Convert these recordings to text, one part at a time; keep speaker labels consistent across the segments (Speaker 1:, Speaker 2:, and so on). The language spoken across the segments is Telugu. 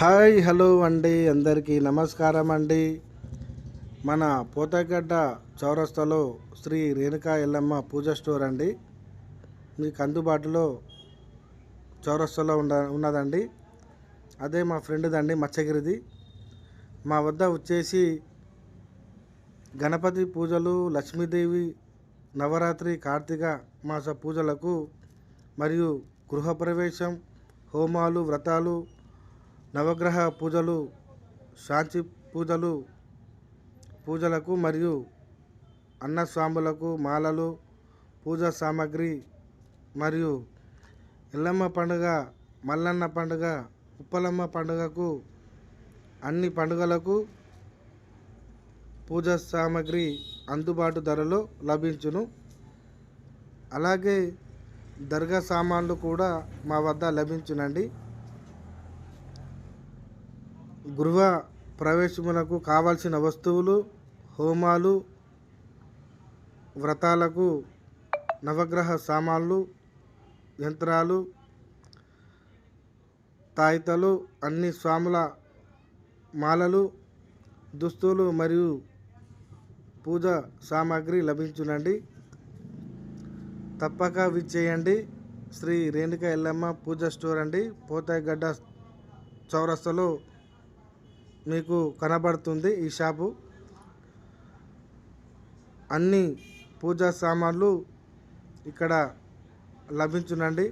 Speaker 1: హాయ్ హలో అండి. అందరికీ నమస్కారం అండి. మన పోతగడ్డ చౌరస్తాలో శ్రీ రేణుకా ఎల్లమ్మ పూజ స్టోర్ అండి. మీకు అందుబాటులో చౌరస్తాలో ఉండ ఉన్నదండి. అదే మా ఫ్రెండ్దండి మచ్చగిరిది మా వద్ద వచ్చేసి గణపతి పూజలు లక్ష్మీదేవి నవరాత్రి కార్తీక మాస పూజలకు మరియు గృహప్రవేశం హోమాలు వ్రతాలు నవగ్రహ పూజలు శాంతి పూజలు పూజలకు మరియు అన్నస్వాములకు మాలలు పూజా సామాగ్రి మరియు ఎల్లమ్మ పండుగ మల్లన్న పండుగ ఉప్పలమ్మ పండుగకు అన్ని పండుగలకు పూజా సామాగ్రి అందుబాటు ధరలో లభించును. అలాగే దర్గా సామాన్లు కూడా మా వద్ద లభించునండి. గృహ ప్రవేశమునకు కావలసిన వస్తువులు హోమాలు వ్రతాలకు నవగ్రహ సామాన్లు యంత్రాలు తాయితలు అన్ని స్వాముల మాలలు దుస్తులు మరియు పూజ సామాగ్రి లభించునండి. తప్పక విచ్చేయండి శ్రీ రేణుక ఎల్లమ్మ పూజ స్టోర్ అండి. పోతాయిగడ్డ చౌరస్తలో మీకు కనబడుతుంది ఈ షాపు. అన్ని పూజా సామాన్లు ఇక్కడ లభించునండి.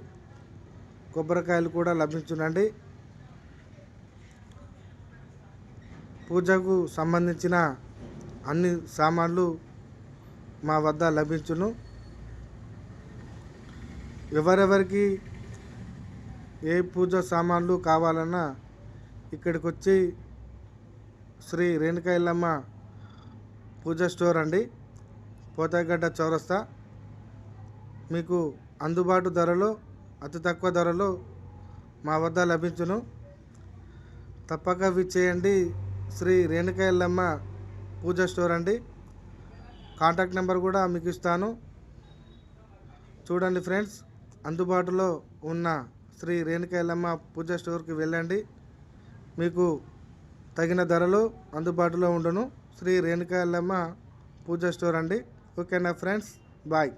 Speaker 1: కొబ్బరికాయలు కూడా లభించునండి. పూజకు సంబంధించిన అన్ని సామాన్లు మా వద్ద లభించును. ఎవరెవరికి ఏ పూజ సామాన్లు కావాలన్నా ఇక్కడికి వచ్చి శ్రీ రేణుకాయలమ్మ పూజ స్టోర్ అండి. పోతాగడ్డ చౌరస్తా. మీకు అందుబాటు ధరలో అతి తక్కువ ధరలో మా వద్ద లభించును. తప్పక విచ్చేయండి శ్రీ రేణుకాయలమ్మ పూజ స్టోర్ అండి. కాంటాక్ట్ నెంబర్ కూడా మీకు ఇస్తాను. చూడండి ఫ్రెండ్స్ అందుబాటులో ఉన్న శ్రీ రేణుకాయలమ్మ ఎల్లమ్మ పూజ స్టోర్కి వెళ్ళండి. మీకు తగిన ధరలు అందుబాటులో ఉండను. శ్రీ రేణుకాయలమ్మ ఎల్లమ్మ పూజ స్టోర్ అండి. ఓకేనా ఫ్రెండ్స్? బాయ్.